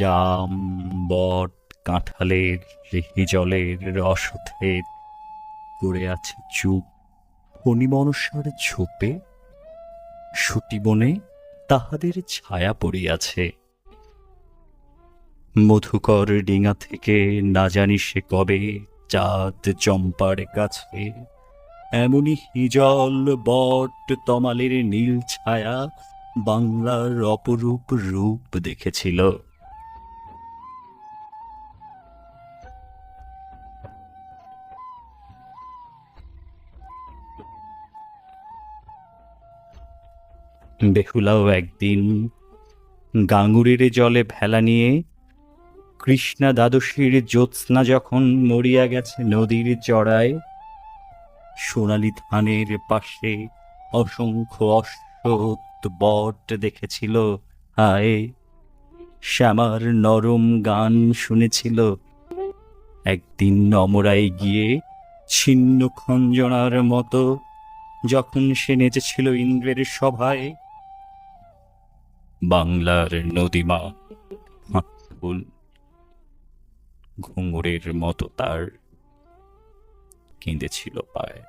জাম, বট, কাঁঠালের রেহি জলের রসথের করে আছে চুপ ফণিমনসার ঝোপে সুটি বনে তাহাদের ছায়া পড়িয়াছে। মধুকর ডিঙা থেকে না জানি সে কবে চাঁদ চম্পার কাছে। এমনি হিজল, বট, তমালের নীল ছায়া বাংলার অপরূপ রূপ দেখেছিল। বেহুলাও একদিন গাঙ্গুরির জলে ভেলা নিয়ে কৃষ্ণা দ্বাদশীর জ্যোৎস্না যখন মরিয়া গেছে নদীর চড়ায়, সোনালি ধানের পাশে অসংখ্য অশ্বত বট দেখেছিল। হায়, শ্যামার নরম গান শুনেছিল। একদিন অমরাই গিয়ে ছিন্ন খঞ্জনার মতো যখন সে নেচেছিল ইন্দ্রের সভায় বাংলার নদীমা। ঘুঙুরের মতো তার কেঁদেছিল পায়।